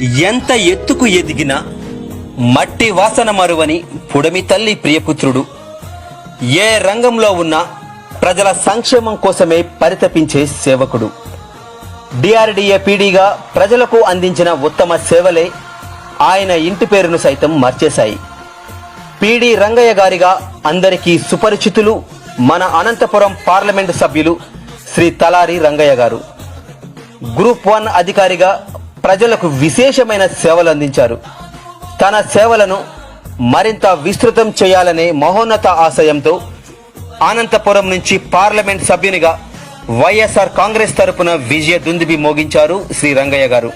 ఎంత ఎత్తుకు ఎదిగినా మట్టి వాసన మరువని పుడమి తల్లి ప్రియపుత్రుడు. ఏ రంగంలో ఉన్నా ప్రజల సంక్షేమం కోసమే పరితపించే సేవకుడు. డిఆర్డిఏ పీడీగా ప్రజలకు అందించిన ఉత్తమ సేవలే ఆయన ఇంటి పేరును సైతం మార్చేశాయి. పీడీ రంగయ్య గారిగా అందరికీ సుపరిచితులు మన అనంతపురం పార్లమెంటు సభ్యులు శ్రీ తలారి రంగయ్య గారు. గ్రూప్ వన్ అధికారిగా ప్రజలకు విశేషమైన సేవలు అందించారు. తన సేవలను మరింత విస్తృతం చేయాలనే మహోన్నత ఆశయంతో అనంతపురం నుంచి పార్లమెంట్ సభ్యునిగా వైఎస్ఆర్ కాంగ్రెస్ తరపున విజయ దుందుబి మోగించారు శ్రీ రంగయ్య గారు.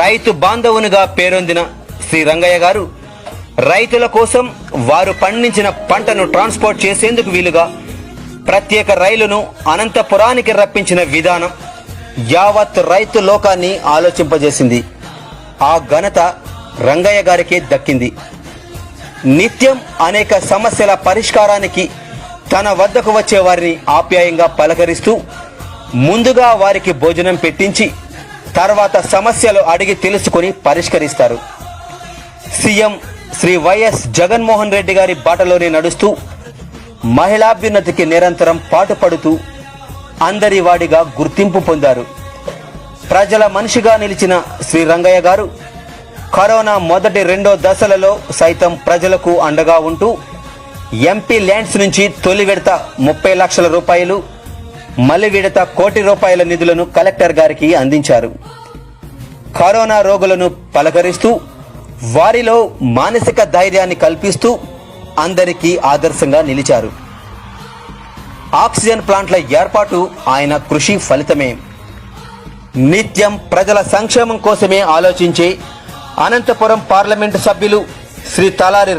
రైతు బాంధవునిగా పేరొందిన శ్రీ రంగయ్య గారు రైతుల కోసం వారు పండించిన పంటను ట్రాన్స్పోర్ట్ చేసేందుకు వీలుగా ప్రత్యేక రైలును అనంతపురానికి రప్పించిన విధానం యావత్ రైతు లోకాన్ని ఆలోచింపజేసింది. ఆ ఘనత రంగయ్య గారికే దక్కింది. నిత్యం అనేక సమస్యల పరిష్కారానికి తన వద్దకు వచ్చే వారిని ఆప్యాయంగా పలకరిస్తూ ముందుగా వారికి భోజనం పెట్టించి తర్వాత సమస్యలు అడిగి తెలుసుకొని పరిష్కరిస్తారు. సీఎం శ్రీ వైఎస్ జగన్మోహన్ రెడ్డి గారి బాటలోనే నడుస్తూ మహిళాభ్యున్నతికి నిరంతరం పాటుపడుతూ అందరి వాడిగా గుర్తింపు పొందారు. ప్రజల మనిషిగా నిలిచిన శ్రీ రంగయ్య గారు కరోనా మొదటి రెండో దశలలో సైతం ప్రజలకు అండగా ఉంటూ ఎంపీ ల్యాండ్స్ నుంచి తొలి విడత ముప్పై లక్షల రూపాయలు మలి విడత కోటి రూపాయల నిధులను కలెక్టర్ గారికి అందించారు. కరోనా రోగులను పలకరిస్తూ వారిలో మానసిక ధైర్యాన్ని కల్పిస్తూ అందరికీ ఆదర్శంగా నిలిచారు. ఆక్సిజన్ ప్లాంట్ల ఏర్పాటు ఆయన కృషి ఫలితమే. నిత్యం ప్రజల సంక్షేమం కోసమే ఆలోచించే అనంతపురం పార్లమెంటు సభ్యులు శ్రీ తలారి